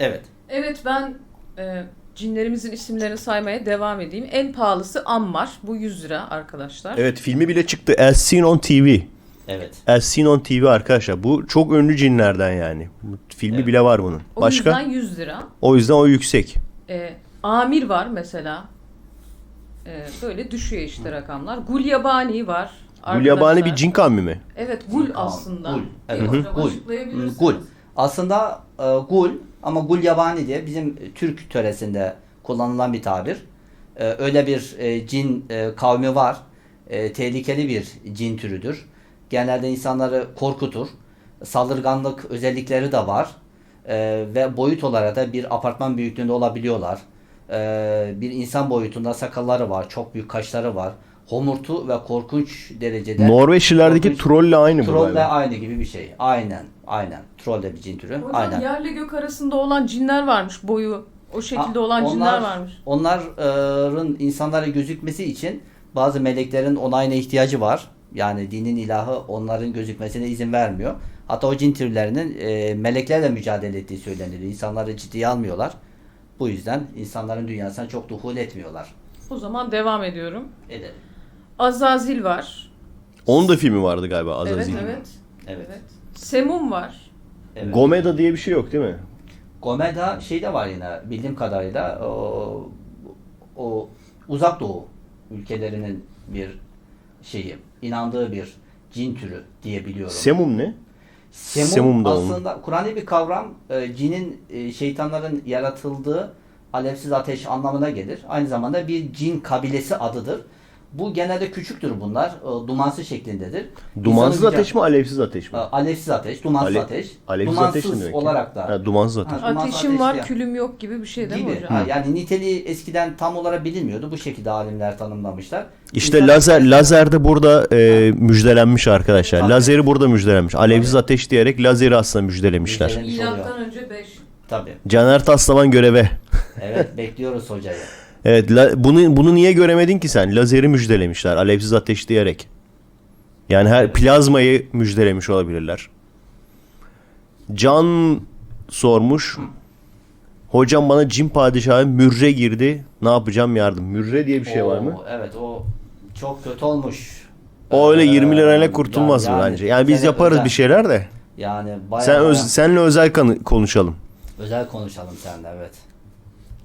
Evet. Evet ben e, cinlerimizin isimlerini saymaya devam edeyim. En pahalısı Ammar. Bu 100 lira arkadaşlar. Evet filmi bile çıktı. As Seen on TV. Evet. As Seen on TV arkadaşlar. Bu çok ünlü cinlerden yani. Filmi Evet. bile var bunun. O Başka? yüzden 100 lira. O yüzden o yüksek. E, Amir var mesela. E, böyle düşüyor işte rakamlar. Gulyabani var. Gulyabani bir cin kavmi mi? Evet gul aslında. Gul. Evet. Gul. Gul. Aslında e, gul ama gul yabani diye bizim Türk töresinde kullanılan bir tabir. E, öyle bir e, cin e, kavmi var. E, tehlikeli bir cin türüdür. Genelde insanları korkutur. Saldırganlık özellikleri de var. E, ve boyut olarak da bir apartman büyüklüğünde olabiliyorlar. E, bir insan boyutunda sakalları var. Çok büyük kaşları var. Homurtu ve korkunç derecede Norveçlilerdeki korkunç- trolle aynı bu Troll de galiba. aynı gibi bir şey. Aynen. Aynen. Troll de bir cin türü. Hocam aynen. yerle gök arasında olan cinler varmış. Boyu o şekilde Ha, olan cinler onlar- varmış. Onların insanlara gözükmesi için bazı meleklerin onayına ihtiyacı var. Yani dinin ilahı onların gözükmesine izin vermiyor. Hatta o cin türlerinin e, meleklerle mücadele ettiği söylenir. İnsanları ciddiye almıyorlar. Bu yüzden insanların dünyasına çok duhul etmiyorlar. O zaman devam ediyorum. Edelim. Azazil var. Onun da filmi vardı galiba Azazil. Evet evet. Evet. Evet. Semum var. evet. Gomeda diye bir şey yok değil mi? Gomeda şey de var yine bildiğim kadarıyla o, o uzak doğu ülkelerinin bir şeyi inandığı bir cin türü diye biliyorum. Semum ne? Semum, Semum da aslında Kur'an'ı bir kavram e, cinin e, şeytanların yaratıldığı alevsiz ateş anlamına gelir. Aynı zamanda bir cin kabilesi adıdır. Bu genelde küçüktür bunlar. E, dumansız şeklindedir. Dumansız İnsanın ateş mi alevsiz ateş mi? E, Alevsiz ateş, dumansız Ale- ateş. Alevsiz dumansız ateş demek? ya? olarak da. Ha, dumansız ateş. Ha, dumansız Ateşim ateş var, diye. külüm yok gibi bir şey değil mi gibi. hocam? Ha, yani niteliği eskiden tam olarak bilinmiyordu. Bu şekilde alimler tanımlamışlar. İşte İnsan- lazer lazer de burada e, müjdelenmiş arkadaşlar. Tabii. Lazeri burada müjdelenmiş. Alevsiz ateş diyerek lazeri aslında müjdelemişler. Müjdelemiş oluyor. İlattan önce 5. Tabii. Caner Taslaman göreve. Evet bekliyoruz hocayı. Evet la- bunu bunu niye göremedin ki sen? Lazeri müjdelemişler alevsiz ateş diyerek. Yani her plazmayı müjdelemiş olabilirler. Can sormuş. Hocam bana cin padişahı mürre girdi. Ne yapacağım yardım. Mürre diye bir şey var mı? Oo, Evet o çok kötü olmuş. O öyle Ee, 20 lirayla kurtulmaz yani- bence? Yani biz yaparız özel. bir şeyler de. Yani bayağı Sen öz, senle özel konuşalım. özel konuşalım seninle evet.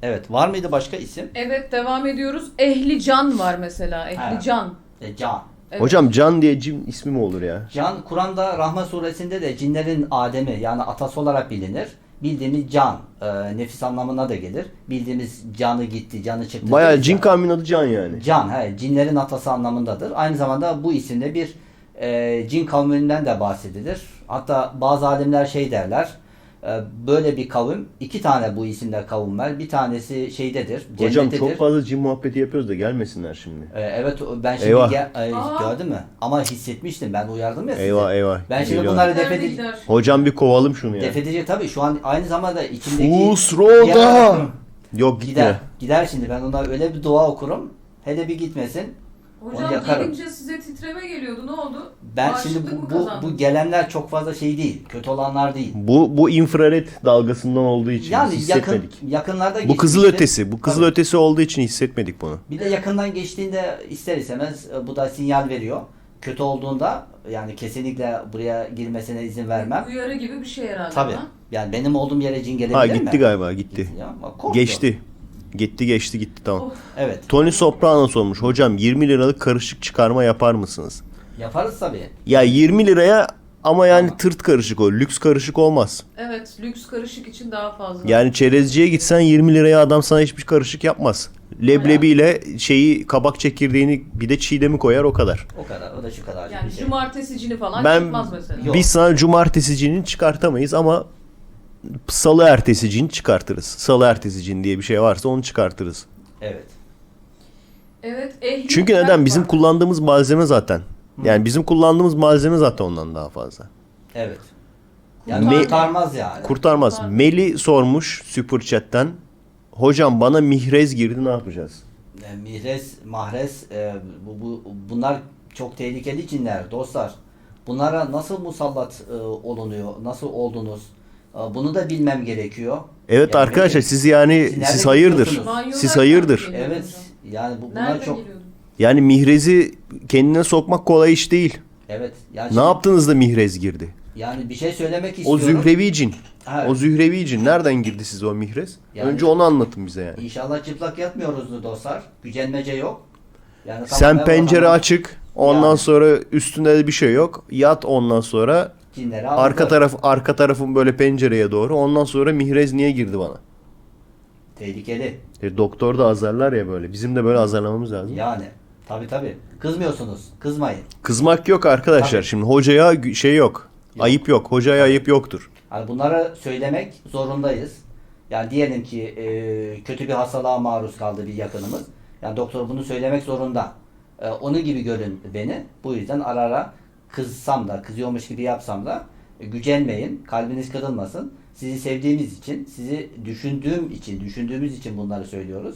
Evet var mıydı başka isim? Evet devam ediyoruz. Ehli Can var mesela. Ehli Ha. Can. E, Can. Evet. Hocam Can diye cin ismi mi olur ya? Can Kur'an'da Rahman suresinde de cinlerin Adem'i yani atası olarak bilinir. Bildiğimiz can e, nefis anlamına da gelir. Bildiğimiz canı gitti, canı çıktı. Bayağı deriz cin ya. kavminin adı Can yani. Can, he, cinlerin atası anlamındadır. Aynı zamanda bu isimde bir e, cin kavminden de bahsedilir. Hatta bazı alimler şey derler. E, böyle bir kavim, iki tane bu isimde kavim var. Bir tanesi şeydedir, Hocam cennettedir. çok fazla cin muhabbeti yapıyoruz da gelmesinler şimdi. E, evet ben şimdi Eyvah. gel- e, gördün mü? Ama hissetmiştim ben uyardım ya sizi. Eyvah eyvah. Ben şimdi Geliyor. bunları defedi gider? Hocam bir kovalım şunu ya. defedecek tabii şu an aynı zamanda içimdeki Fusroda. Yok gider. gitme. Gider şimdi ben ona öyle bir dua okurum. Hele bir gitmesin. Onu Hocam yakarım. gelince size titreme geliyordu. Ne oldu? Ben Bağışıklık şimdi bu, bu, kazandınız? bu gelenler çok fazla şey değil. Kötü olanlar değil. Bu bu infrared dalgasından olduğu için Yani yakın hissetmedik. yakınlarda Bu kızıl geçtiğinde- ötesi. Bu kızıl Tabii. ötesi olduğu için hissetmedik bunu. Bir de yakından geçtiğinde ister istemez e, bu da sinyal veriyor. Kötü olduğunda yani kesinlikle buraya girmesine izin vermem. Uyarı gibi bir şey herhalde. Tabii. ha? Yani benim olduğum yere cin gelebilir Ha mi? gitti galiba gitti. Ya, bak korktu. Geçti. Gitti geçti gitti tamam. Of. Evet. Tony Soprano sormuş. Hocam 20 liralık karışık çıkarma yapar mısınız? Yaparız tabii. Ya 20 liraya ama yani tırt karışık o. Lüks karışık olmaz. Evet, lüks karışık için daha fazla. Yani çerezciye gitsen 20 liraya adam sana hiçbir karışık yapmaz. Leblebiyle şeyi kabak çekirdeğini bir de çiğdemi koyar o kadar. O kadar. O da şu kadar. yani cumartesicini falan Ben çıkmaz mesela. Biz sana cumartesicinin çıkartamayız ama salı ertesicini çıkartırız. Salı ertesicin diye bir şey varsa onu çıkartırız. Evet. Evet, ehli Çünkü neden? Bizim var. kullandığımız malzeme zaten. Yani bizim kullandığımız malzeme zaten ondan daha fazla. Evet. Yani Me- kurtarmaz yani. Kurtarmaz. Kurtar- Meli sormuş Super Chat'ten. Hocam bana mihrez girdi ne yapacağız? E, Mihres, mahrez e, bu, bu, bunlar çok tehlikeli cinler dostlar. Bunlara nasıl musallat e, olunuyor? Nasıl oldunuz? Bunu da bilmem gerekiyor. Evet Yani arkadaşlar siz yani Siz siz hayırdır. Siz hayırdır. Evet. Yani bu bunlar çok? Yani mihrezi kendine sokmak kolay iş değil. evet. Yani Ne şimdi- yaptınız da mihrez girdi? Yani bir şey söylemek O istiyorum. zührevi cin. Evet. O zührevi cin nereden girdi size o mihrez? Yani- Önce onu anlatın bize yani. İnşallah çıplak yatmıyoruzdur dostlar. Gücenmece yok. Yani Sen pencere açık. Ondan Yani. sonra üstünde de bir şey yok. Yat ondan sonra cinleri arka aldı. taraf arka tarafın böyle pencereye doğru. Ondan sonra mihrez niye girdi bana? Tehlikeli. E, doktor da azarlar ya böyle. Bizim de böyle azarlamamız lazım. Yani. Tabi tabi. Kızmıyorsunuz. Kızmayın. Kızmak yok arkadaşlar. Tabii. Şimdi hocaya şey yok. Yok. Ayıp yok. Hocaya ayıp yoktur. Yani bunları söylemek zorundayız. Yani diyelim ki e, kötü bir hastalığa maruz kaldı bir yakınımız. Yani doktor bunu söylemek zorunda. E, onun gibi görün beni. Bu yüzden ara ara kızsam da, kızıyormuş gibi yapsam da e, gücenmeyin. Kalbiniz kırılmasın. Sizi sevdiğimiz için, sizi düşündüğüm için, düşündüğümüz için bunları söylüyoruz.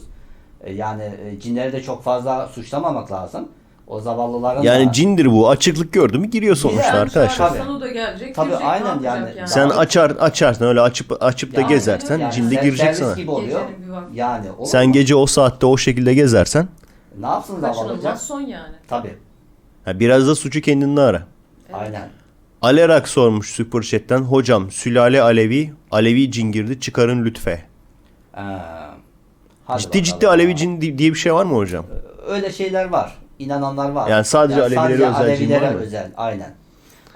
E, yani e, cinleri de çok fazla suçlamamak lazım. O zavallıların Yani da- cindir bu. Açıklık gördü mü giriyor sonuçta Yani arkadaşlar. Tabii. Da gelecek. Tabii, girecek, ne aynen yapacak yani. Sen açar açarsın öyle açıp açıp da Yani- gezersen yani cinde ser- girecek sana. gibi oluyor. Yani olur Sen mu? gece o saatte o şekilde gezersen ne yapsın zavallıca? Kaçınılmaz son yani. Tabii. Ha, biraz da suçu kendinde ara. Aynen. Alerak sormuş Super Chat'ten. Hocam sülale Alevi, Alevi cin girdi çıkarın lütfe. Ee, hadi ciddi bakalım. ciddi Alevi cin di- diye bir şey var mı hocam? Öyle şeyler var. İnananlar var. Yani sadece Alevilere özel cin Alevilere var mı? özel. Aynen.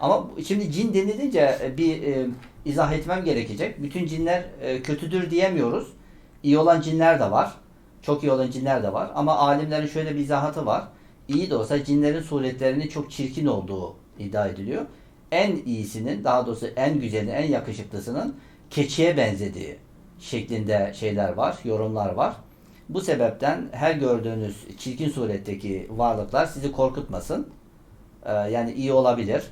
Ama şimdi cin denilince e, bir e, izah etmem gerekecek. Bütün cinler e, kötüdür diyemiyoruz. İyi olan cinler de var. Çok iyi olan cinler de var. Ama alimlerin şöyle bir izahatı var. İyi de olsa cinlerin suretlerinin çok çirkin olduğu iddia ediliyor. En iyisinin, daha doğrusu en güzeli, en yakışıklısının keçiye benzediği şeklinde şeyler var, yorumlar var. Bu sebepten her gördüğünüz çirkin suretteki varlıklar sizi korkutmasın. Ee, yani iyi olabilir.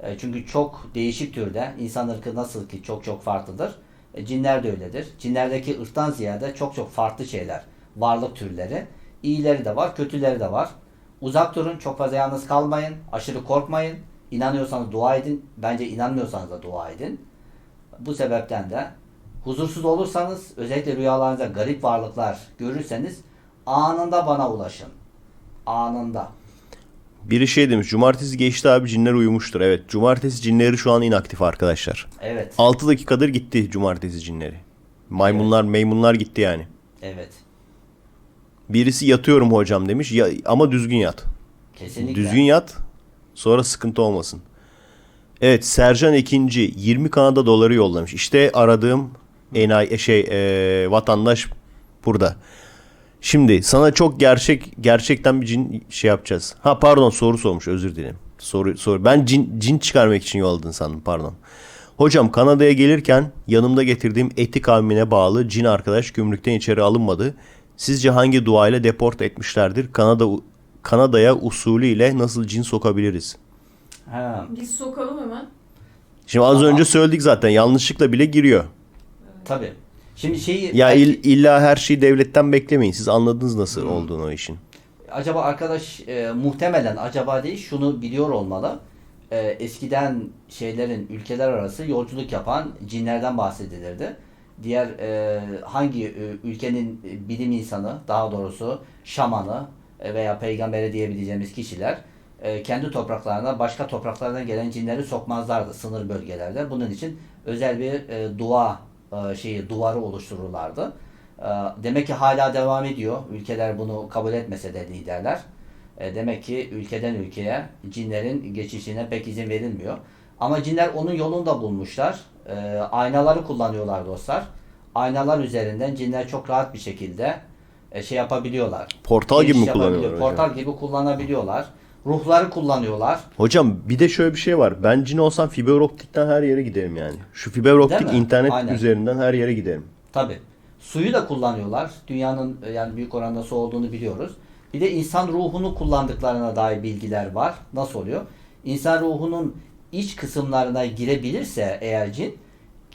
E, çünkü çok değişik türde insan ırkı nasıl ki çok çok farklıdır. E, cinler de öyledir. Cinlerdeki ırktan ziyade çok çok farklı şeyler. Varlık türleri. İyileri de var, kötüleri de var. Uzak durun, çok fazla yalnız kalmayın. Aşırı korkmayın. İnanıyorsanız dua edin. Bence inanmıyorsanız da dua edin. Bu sebepten de huzursuz olursanız özellikle rüyalarınızda garip varlıklar görürseniz anında bana ulaşın. Anında. Biri şey demiş. Cumartesi geçti abi cinler uyumuştur. Evet. Cumartesi cinleri şu an inaktif arkadaşlar. Evet. 6 dakikadır gitti cumartesi cinleri. Maymunlar, meymunlar gitti yani. Evet. Birisi yatıyorum hocam demiş. Ya, ama düzgün yat. Kesinlikle. Düzgün yat. Sonra sıkıntı olmasın. Evet Sercan ikinci 20 Kanada doları yollamış. İşte aradığım enayi şey e, vatandaş burada. Şimdi sana çok gerçek gerçekten bir cin şey yapacağız. Ha pardon soru sormuş özür dilerim. Soru soru. Ben cin cin çıkarmak için yolladın sandım pardon. Hocam Kanada'ya gelirken yanımda getirdiğim eti kavmine bağlı cin arkadaş gümrükten içeri alınmadı. Sizce hangi duayla deport etmişlerdir? Kanada Kanada'ya usulüyle nasıl cin sokabiliriz? Ha. Biz sokalım hemen. Şimdi az Ama- önce söyledik zaten yanlışlıkla bile giriyor. Tabii. Şimdi şeyi Ya belki- il- illa her şeyi devletten beklemeyin. Siz anladınız nasıl olduğunu o işin. acaba arkadaş e, muhtemelen acaba değil şunu biliyor olmalı. E, eskiden şeylerin ülkeler arası yolculuk yapan cinlerden bahsedilirdi. Diğer e, hangi e, ülkenin e, bilim insanı daha doğrusu şamanı e, veya peygamberi diyebileceğimiz kişiler e, kendi topraklarına başka topraklardan gelen cinleri sokmazlardı sınır bölgelerde. Bunun için özel bir e, dua e, şeyi duvarı oluştururlardı. E, demek ki hala devam ediyor. Ülkeler bunu kabul etmese de liderler. E, demek ki ülkeden ülkeye cinlerin geçişine pek izin verilmiyor. Ama cinler onun yolunu da bulmuşlar. E, aynaları kullanıyorlar dostlar. Aynalar üzerinden cinler çok rahat bir şekilde e, şey yapabiliyorlar. Portal gibi mi kullanıyorlar hocam? Portal gibi kullanabiliyorlar. Ruhları kullanıyorlar. Hocam bir de şöyle bir şey var. Ben cin olsam fiber optikten her yere giderim yani. Şu fiber optik internet Aynen. üzerinden her yere giderim. Tabi. Suyu da kullanıyorlar. Dünyanın e, yani büyük oranda su olduğunu biliyoruz. Bir de insan ruhunu kullandıklarına dair bilgiler var. Nasıl oluyor? İnsan ruhunun iç kısımlarına girebilirse eğer cin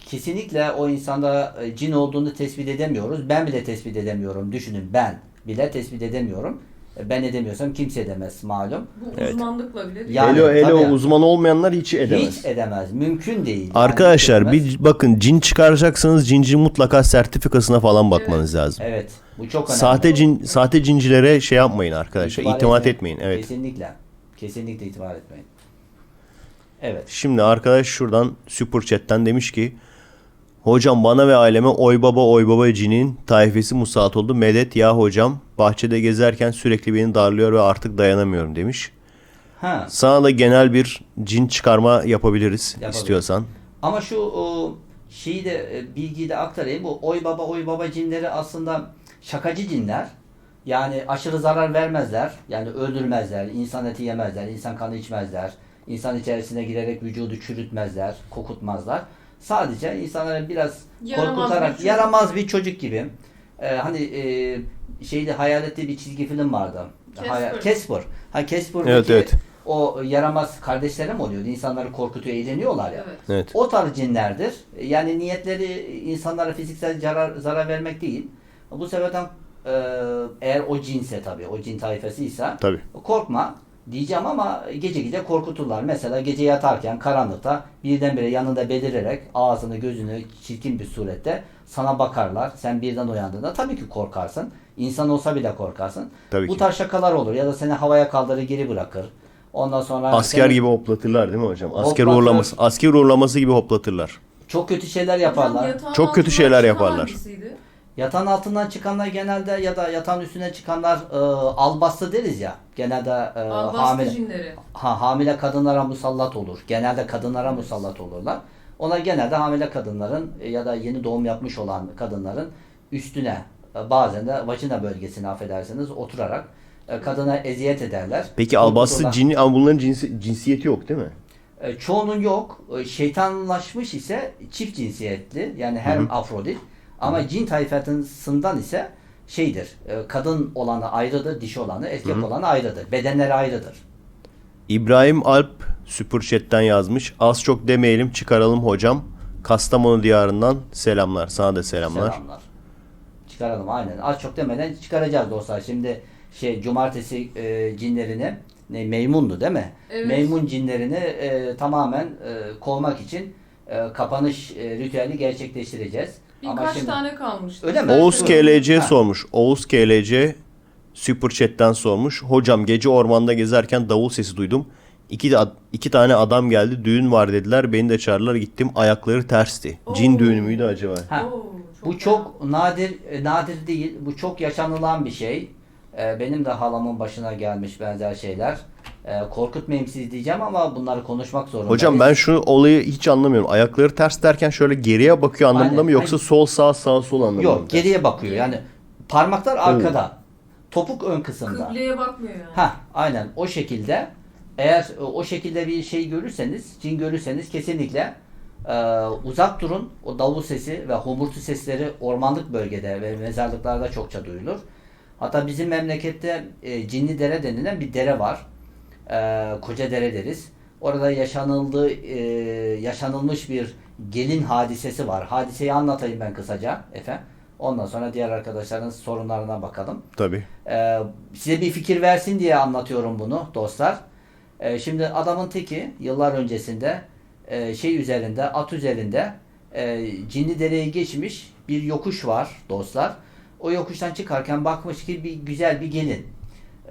kesinlikle o insanda e, cin olduğunu tespit edemiyoruz. Ben bile tespit edemiyorum. Düşünün ben bile tespit edemiyorum. E, Ben edemiyorsam kimse edemez malum. Bu Evet. uzmanlıkla bile değil. Yani hele hele uzman olmayanlar hiç edemez. Hiç edemez. Mümkün değil. Yani Arkadaşlar edemez. bir bakın cin çıkaracaksanız cinci mutlaka sertifikasına falan bakmanız lazım. Evet. Bu çok önemli. Sahte cin sahte cincilere şey yapmayın arkadaşlar. İtibar İtimat etmeyin. etmeyin. Evet. Kesinlikle. Kesinlikle itibar etmeyin. Evet. Şimdi arkadaş şuradan Super Chat'ten demiş ki Hocam bana ve aileme oy baba oy baba cinin taifesi musallat oldu. Medet ya hocam bahçede gezerken sürekli beni darlıyor ve artık dayanamıyorum demiş. Ha. Sana da genel bir cin çıkarma yapabiliriz Yapabiliriz. istiyorsan. Ama şu o, şeyi de e, bilgiyi de aktarayım. Bu oy baba oy baba cinleri aslında şakacı cinler. Yani aşırı zarar vermezler. Yani öldürmezler. insan eti yemezler. insan kanı içmezler. İnsan içerisine girerek vücudu çürütmezler. Kokutmazlar. Sadece insanları biraz Yaramaz korkutarak bir yaramaz bir çocuk gibi. Ee, hani e, şeyde hayaletli bir çizgi film vardı. Casper. Casper. Ha Casper'daki Evet, evet. o yaramaz kardeşlere mi oluyordu? İnsanları korkutuyor, eğleniyorlar ya. Evet. Evet. O tarz cinlerdir. Yani niyetleri insanlara fiziksel zarar, zarar vermek değil. Bu sebepten e, eğer o cinse tabii, o cin tayfasıysa Tabii. korkma diyeceğim ama gece gece korkuturlar. Mesela gece yatarken karanlıkta birdenbire yanında belirerek ağzını gözünü çirkin bir surette sana bakarlar. Sen birden uyandığında tabii ki korkarsın. İnsan olsa bile korkarsın. Tabii Bu ki. tarz şakalar olur ya da seni havaya kaldırır geri bırakır. Ondan sonra Asker seni- gibi hoplatırlar değil mi hocam? Asker Hoplatır. uğurlaması, asker uğurlaması gibi hoplatırlar. çok kötü şeyler Hocam, yaparlar. yatağın Çok kötü şeyler yaparlar. hangisiydi? Yatağın altından çıkanlar genelde ya da yatağın üstüne çıkanlar e, albastı deriz ya. Genelde e, Albastı hamile cinleri. ha, hamile kadınlara musallat olur. Genelde kadınlara musallat olurlar. Onlar genelde hamile kadınların e, ya da yeni doğum yapmış olan kadınların üstüne e, bazen de vajina bölgesine affedersiniz oturarak e, kadına eziyet ederler. Peki albastı Korkuturlar. cin ama bunların cinsi, cinsiyeti yok değil mi? E, çoğunun yok. E, Şeytanlaşmış ise çift cinsiyetli. Yani her afrodit. Ama cin tayfasından ise şeydir. e, Kadın olanı ayrıdır, dişi olanı, erkek olanı ayrıdır. Bedenleri ayrıdır. İbrahim Alp Super Chat'ten yazmış. Az çok demeyelim çıkaralım hocam. Kastamonu diyarından selamlar. Sana da selamlar. Selamlar. Çıkaralım aynen. Az çok demeden çıkaracağız dostlar. Şimdi şey cumartesi e, cinlerini ne meymundu değil mi? Evet. Meymun cinlerini e, tamamen e, kovmak için e, kapanış e, ritüeli gerçekleştireceğiz. Ama Birkaç şimdi- tane kalmıştı. Öyle mi? Oğuz. KLC Ha. sormuş. Oğuz KLC Super Chat'ten sormuş. Hocam gece ormanda gezerken davul sesi duydum. İki, de, iki tane adam geldi. Düğün var dediler. Beni de çağırdılar. Gittim. Ayakları tersti. Cin Oo. düğünü müydü acaba? Ha, Oo, bu fena. çok nadir e, nadir değil. Bu çok yaşanılan bir şey. E, benim de halamın başına gelmiş benzer şeyler. E, korkutmayayım sizi diyeceğim ama bunları konuşmak zorundayız. Hocam ben şu olayı hiç anlamıyorum. Ayakları ters derken şöyle geriye bakıyor anlamında Aynen, mı yoksa aynen. sol sağ sağ sol anlamında mı? Yok geriye bakıyor. Yani parmaklar arkada. Topuk ön kısımda. Kıbleye bakmıyor yani. Ha, aynen o şekilde. Eğer e, o şekilde bir şey görürseniz, cin görürseniz kesinlikle e, uzak durun. O davul sesi ve homurtu sesleri ormanlık bölgede ve mezarlıklarda çokça duyulur. Hatta bizim memlekette e, Cinli Dere denilen bir dere var. E, Koca Dere deriz. Orada yaşanıldığı, e, yaşanılmış bir gelin hadisesi var. Hadiseyi anlatayım ben kısaca efendim. Ondan sonra diğer arkadaşların sorunlarına bakalım. Tabii. Ee, size bir fikir versin diye anlatıyorum bunu dostlar. Ee, şimdi adamın teki yıllar öncesinde e, şey üzerinde, at üzerinde e, Cinli Dere'yi geçmiş bir yokuş var dostlar. O yokuştan çıkarken bakmış ki bir güzel bir gelin.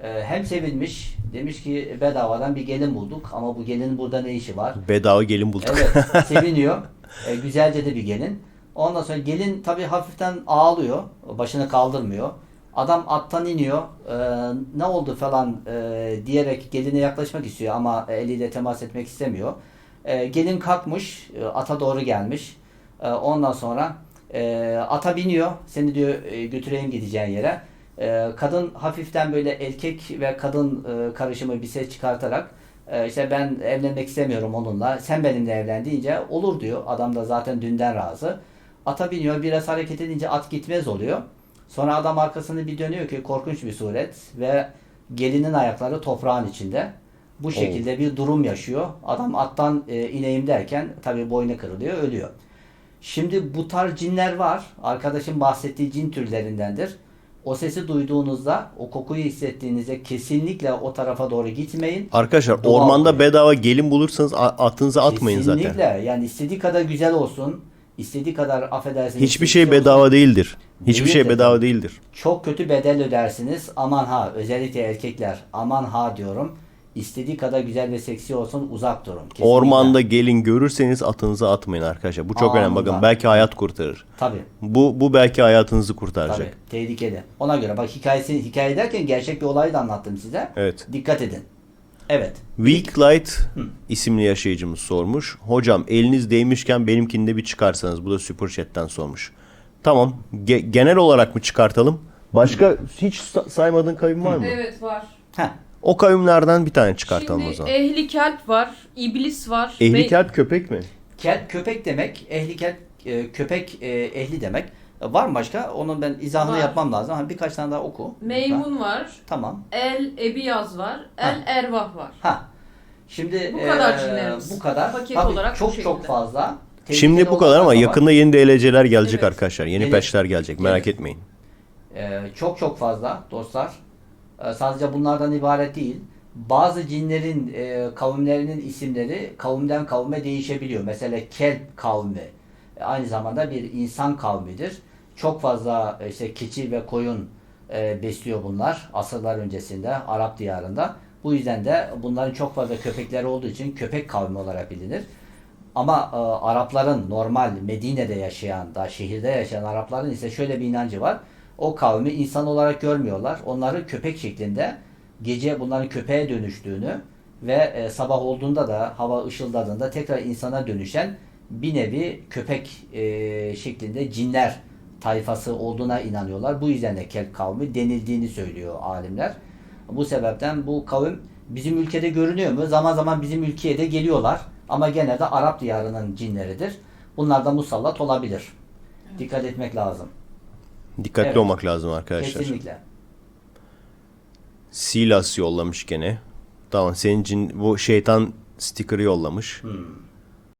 Ee, hem sevinmiş, demiş ki bedavadan bir gelin bulduk ama bu gelinin burada ne işi var? Bedava gelin bulduk. Evet, seviniyor. E, güzelce de bir gelin. Ondan sonra gelin tabii hafiften ağlıyor. Başını kaldırmıyor. Adam attan iniyor. e, ne oldu falan e, diyerek geline yaklaşmak istiyor ama eliyle temas etmek istemiyor. E, gelin kalkmış, e, ata doğru gelmiş. E, ondan sonra e, ata biniyor. Seni diyor e, götüreyim gideceğin yere. E, kadın hafiften böyle erkek ve kadın e, karışımı bir ses çıkartarak e, işte ben evlenmek istemiyorum onunla. Sen benimle evlen deyince olur diyor. Adam da zaten dünden razı. Ata biniyor. Biraz hareket edince at gitmez oluyor. Sonra adam arkasını bir dönüyor ki korkunç bir suret ve gelinin ayakları toprağın içinde. Bu şekilde bir durum yaşıyor. Adam attan e, ineyim derken tabii boynu kırılıyor, ölüyor. Şimdi bu tarz cinler var. Arkadaşım bahsettiği cin türlerindendir. O sesi duyduğunuzda, o kokuyu hissettiğinizde kesinlikle o tarafa doğru gitmeyin. Arkadaşlar Doğal ormanda koy. bedava gelin bulursanız a- aklınıza atmayın Kesinlikle. zaten. Yani istediği kadar güzel olsun, istediği kadar affedersiniz. Hiçbir şey olsun. bedava değildir. Hiçbir şey Değildir. bedava değildir. Çok kötü bedel ödersiniz. Aman ha özellikle erkekler. Aman ha diyorum. İstediği kadar güzel ve seksi olsun uzak durun. Kesinlikle. Ormanda gelin görürseniz atınıza atmayın arkadaşlar. Bu çok önemli. Bakın belki hayat kurtarır. Tabii. Bu bu belki hayatınızı kurtaracak. Tabii. Tehlikeli. Ona göre bak hikayesi hikaye derken gerçek bir olayı da anlattım size. Evet. Dikkat edin. Evet. Weak Light isimli yaşayıcımız sormuş. Hocam eliniz değmişken benimkini de bir çıkarsanız. Bu da Super Chat'ten sormuş. Tamam. Ge- genel olarak mı çıkartalım? Başka hiç sa- saymadığın kavim var mı? Evet var. Heh. O kavimlerden bir tane çıkartalım Şimdi o zaman. ehli kelp var, iblis var. Ehli kelp köpek mi? Kelp köpek demek, ehli kelp e, köpek e, ehli demek. E, Var mı başka? Onun ben izahını Var. yapmam lazım. Ha, birkaç tane daha oku. lütfen. Meymun var, Tamam. el ebiyaz var, el ervah var. Ha. Şimdi Bu kadar e, cinlerimiz. Bu kadar. Paket Tabii olarak bu çok şekilde. çok fazla. Tehlikeli Şimdi bu kadar ama da var. yakında yeni DLC'ler gelecek Evet. arkadaşlar. Yeni Gelir. patch'ler gelecek. Merak Gelir. etmeyin. Ee, çok çok fazla dostlar. Ee, sadece bunlardan ibaret değil. Bazı cinlerin e, kavimlerinin isimleri kavimden kavme değişebiliyor. Mesela Kelp kavmi e, aynı zamanda bir insan kavmidir. Çok fazla e, işte keçi ve koyun e, besliyor bunlar asırlar öncesinde Arap diyarında. Bu yüzden de bunların çok fazla köpekleri olduğu için köpek kavmi olarak bilinir. Ama e, Arapların normal Medine'de yaşayan, da şehirde yaşayan Arapların ise şöyle bir inancı var. O kavmi insan olarak görmüyorlar. Onları köpek şeklinde gece bunların köpeğe dönüştüğünü ve e, sabah olduğunda da hava ışıldadığında tekrar insana dönüşen bir nevi köpek e, şeklinde cinler tayfası olduğuna inanıyorlar. Bu yüzden de Kelp kavmi denildiğini söylüyor alimler. Bu sebepten bu kavim bizim ülkede görünüyor mu? Zaman zaman bizim ülkeye de geliyorlar. Ama genelde Arap diyarının cinleridir. Bunlar da musallat olabilir. Dikkat etmek lazım. Dikkatli Evet. olmak lazım arkadaşlar. Kesinlikle. Silas yollamış gene. Tamam senin cin bu şeytan sticker'ı yollamış. Hmm.